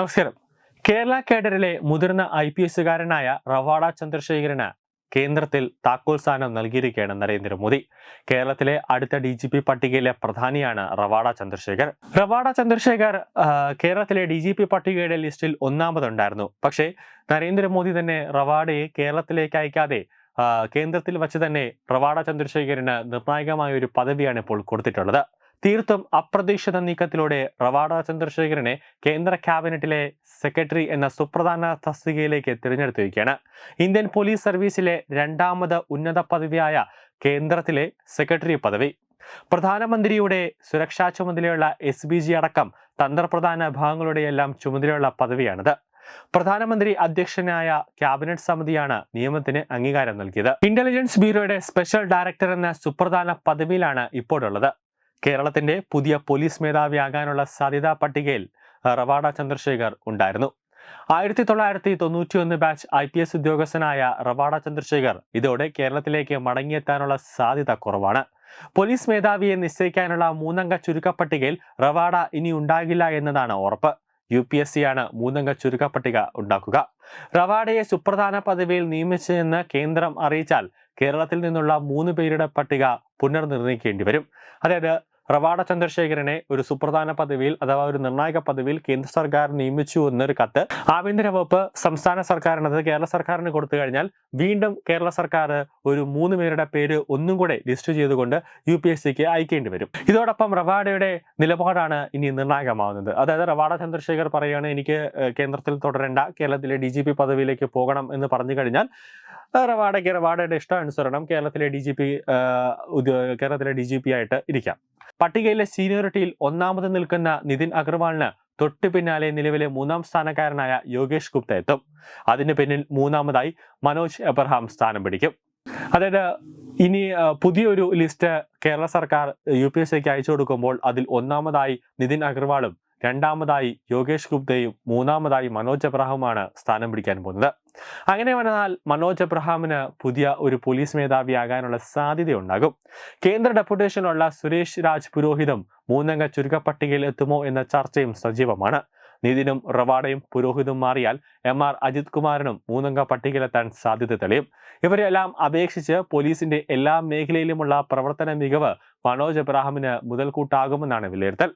നമസ്കാരം. കേരള കേഡറിലെ മുതിർന്ന ഐ പി എസുകാരനായ റവാഡ ചന്ദ്രശേഖരന് കേന്ദ്രത്തിൽ താക്കോൽ സ്ഥാനം നൽകിയിരിക്കുകയാണ് നരേന്ദ്രമോദി. കേരളത്തിലെ അടുത്ത ഡി ജി പി പട്ടികയിലെ പ്രധാനിയാണ് റവാഡ ചന്ദ്രശേഖർ. റവാഡ ചന്ദ്രശേഖർ കേരളത്തിലെ ഡി ജി പി പട്ടികയുടെ ലിസ്റ്റിൽ ഒന്നാമതുണ്ടായിരുന്നു. പക്ഷേ നരേന്ദ്രമോദി തന്നെ റവാഡയെ കേരളത്തിലേക്ക് അയക്കാതെ കേന്ദ്രത്തിൽ വച്ച് തന്നെ റവാഡ ചന്ദ്രശേഖരന് നിർണായകമായ ഒരു പദവിയാണ് ഇപ്പോൾ കൊടുത്തിട്ടുള്ളത്. തീർത്തും അപ്രതീക്ഷിത നീക്കത്തിലൂടെ റവാഡ ചന്ദ്രശേഖരനെ കേന്ദ്ര ക്യാബിനറ്റിലെ സെക്രട്ടറി എന്ന സുപ്രധാന തസ്തികയിലേക്ക് തിരഞ്ഞെടുത്തിരിക്കുകയാണ്. ഇന്ത്യൻ പോലീസ് സർവീസിലെ രണ്ടാമത് ഉന്നത പദവിയായ കേന്ദ്രത്തിലെ സെക്രട്ടറി പദവി. പ്രധാനമന്ത്രിയുടെ സുരക്ഷാ ചുമതലയുള്ള എസ് ബി ജി അടക്കം തന്ത്രപ്രധാന ഭാഗങ്ങളുടെയെല്ലാം ചുമതലയുള്ള പദവിയാണിത്. പ്രധാനമന്ത്രി അധ്യക്ഷനായ ക്യാബിനറ്റ് സമിതിയാണ് നിയമത്തിന് അംഗീകാരം നൽകിയത്. ഇന്റലിജൻസ് ബ്യൂറോയുടെ സ്പെഷ്യൽ ഡയറക്ടർ എന്ന സുപ്രധാന പദവിയിലാണ് ഇപ്പോഴുള്ളത്. കേരളത്തിന്റെ പുതിയ പോലീസ് മേധാവിയാകാനുള്ള സാധ്യതാ പട്ടികയിൽ റവാഡ ചന്ദ്രശേഖർ ഉണ്ടായിരുന്നു. ആയിരത്തി തൊള്ളായിരത്തി തൊണ്ണൂറ്റി ഒന്ന് ബാച്ച് ഐ പി എസ് ഉദ്യോഗസ്ഥനായ റവാഡ ചന്ദ്രശേഖർ ഇതോടെ കേരളത്തിലേക്ക് മടങ്ങിയെത്താനുള്ള സാധ്യത കുറവാണ്. പോലീസ് മേധാവിയെ നിശ്ചയിക്കാനുള്ള മൂന്നംഗ ചുരുക്കപ്പട്ടികയിൽ റവാഡ ഇനി ഉണ്ടാകില്ല എന്നതാണ് ഉറപ്പ്. യു പി എസ് സിയാണ് മൂന്നംഗ ചുരുക്കപ്പട്ടിക ഉണ്ടാക്കുക. റവാഡയെ സുപ്രധാന പദവിയിൽ നിയമിച്ചതെന്ന് കേന്ദ്രം അറിയിച്ചാൽ കേരളത്തിൽ നിന്നുള്ള മൂന്ന് പേരുടെ പട്ടിക പുനർനിർണയിക്കേണ്ടി വരും. അതായത് റവാഡ ചന്ദ്രശേഖരനെ ഒരു സുപ്രധാന പദവിയിൽ അഥവാ ഒരു നിർണായക പദവിയിൽ കേന്ദ്ര സർക്കാർ നിയമിച്ചു എന്നൊരു കത്ത് ആഭ്യന്തര വകുപ്പ് സംസ്ഥാന സർക്കാരിന് അതായത് കേരള സർക്കാരിന് കൊടുത്തു കഴിഞ്ഞാൽ വീണ്ടും കേരള സർക്കാർ ഒരു മൂന്ന് പേരുടെ പേര് ഒന്നും കൂടെ ലിസ്റ്റ് ചെയ്തുകൊണ്ട് യു പി എസ് സിക്ക് അയക്കേണ്ടി വരും. ഇതോടൊപ്പം റവാഡയുടെ നിലപാടാണ് ഇനി നിർണായകമാവുന്നത്. അതായത് റവാഡ ചന്ദ്രശേഖർ പറയുകയാണ് എനിക്ക് കേന്ദ്രത്തിൽ തുടരേണ്ട കേരളത്തിലെ ഡി പദവിയിലേക്ക് പോകണം എന്ന് പറഞ്ഞു കഴിഞ്ഞാൽ റവാഡയ്ക്ക് റവാഡയുടെ ഇഷ്ടാനുസരണം കേരളത്തിലെ ഡി ജി പി കേരളത്തിലെ ഡി ജി പി ആയിട്ട് ഇരിക്കാം. പട്ടികയിലെ സീനിയോറിറ്റിയിൽ ഒന്നാമത് നിൽക്കുന്ന നിതിൻ അഗർവാളിന് തൊട്ടു പിന്നാലെ നിലവിലെ മൂന്നാം സ്ഥാനക്കാരനായ യോഗേഷ് ഗുപ്ത എത്തും. അതിന് പിന്നിൽ മൂന്നാമതായി മനോജ് എബ്രഹാം സ്ഥാനം പിടിക്കും. അതായത് ഇനി പുതിയൊരു ലിസ്റ്റ് കേരള സർക്കാർ യു പി എസ് സിക്ക് അയച്ചു കൊടുക്കുമ്പോൾ അതിൽ ഒന്നാമതായി നിതിൻ അഗർവാളും രണ്ടാമതായി യോഗേഷ് ഗുപ്തയും മൂന്നാമതായി മനോജ് എബ്രഹാമുമാണ് സ്ഥാനം പിടിക്കാൻ പോകുന്നത്. അങ്ങനെ വന്നാൽ മനോജ് അബ്രഹാമിന് പുതിയ ഒരു പോലീസ് മേധാവിയാകാനുള്ള സാധ്യതയുണ്ടാകും. കേന്ദ്ര ഡെപ്യൂട്ടേഷനുള്ള സുരേഷ് രാജ് പുരോഹിതും മൂന്നംഗ ചുരുക്കപ്പട്ടികയിൽ എത്തുമോ എന്ന ചർച്ചയും സജീവമാണ്. നിതിനും റവാഡയും പുരോഹിതും മാറിയാൽ എം ആർ അജിത് കുമാറിനും മൂന്നംഗ പട്ടികയിലെത്താൻ സാധ്യത തെളിയും. ഇവരെല്ലാം അപേക്ഷിച്ച് പോലീസിന്റെ എല്ലാ മേഖലയിലുമുള്ള പ്രവർത്തന മികവ് മനോജ് എബ്രാഹിമിന് മുതൽക്കൂട്ടാകുമെന്നാണ് വിലയിരുത്തൽ.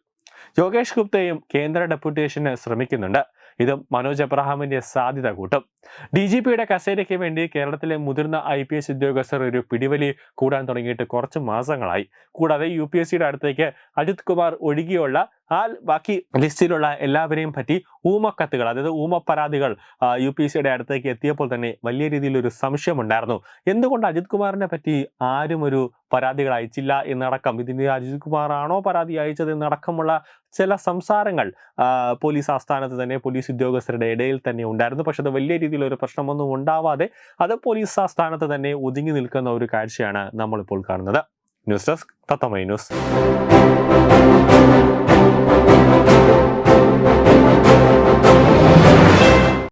യോഗേഷ് ഗുപ്തയും കേന്ദ്ര ഡെപ്യൂട്ടേഷന് ശ്രമിക്കുന്നുണ്ട്. ഇതും മനോജ് എബ്രഹാമിന്റെ സാധ്യത കൂട്ടും. ഡി ജി പിയുടെ കസേരയ്ക്ക് വേണ്ടി കേരളത്തിലെ മുതിർന്ന ഐ പി എസ് ഉദ്യോഗസ്ഥർ ഒരു പിടിവലി കൂടാൻ തുടങ്ങിയിട്ട് കുറച്ച് മാസങ്ങളായി. കൂടാതെ യു പി എസ് സിയുടെ അടുത്തേക്ക് അജിത് കുമാർ ഒഴികെയുള്ള ആ ബാക്കി ലിസ്റ്റിലുള്ള എല്ലാവരെയും പറ്റി ഊമക്കത്തുകൾ അതായത് ഊമ പരാതികൾ യു പി സിയുടെ അടുത്തേക്ക് എത്തിയപ്പോൾ തന്നെ വലിയ രീതിയിൽ ഒരു സംശയമുണ്ടായിരുന്നു. എന്തുകൊണ്ട് അജിത് കുമാറിനെ പറ്റി ആരും ഒരു പരാതികൾ അയച്ചില്ല എന്നടക്കം? ഇതിന് അജിത് കുമാർ ആണോ പരാതി അയച്ചത് എന്നടക്കമുള്ള ചില സംസാരങ്ങൾ പോലീസ് ആസ്ഥാനത്ത് തന്നെ പോലീസ് ഉദ്യോഗസ്ഥരുടെ ഇടയിൽ തന്നെ ഉണ്ടായിരുന്നു. പക്ഷെ അത് വലിയ രീതിയിൽ ഒരു പ്രശ്നമൊന്നും ഉണ്ടാവാതെ അത് പോലീസ് ആസ്ഥാനത്ത് തന്നെ ഒതുങ്ങി നിൽക്കുന്ന ഒരു കാഴ്ചയാണ് നമ്മളിപ്പോൾ കാണുന്നത്. News desk Thathamai news.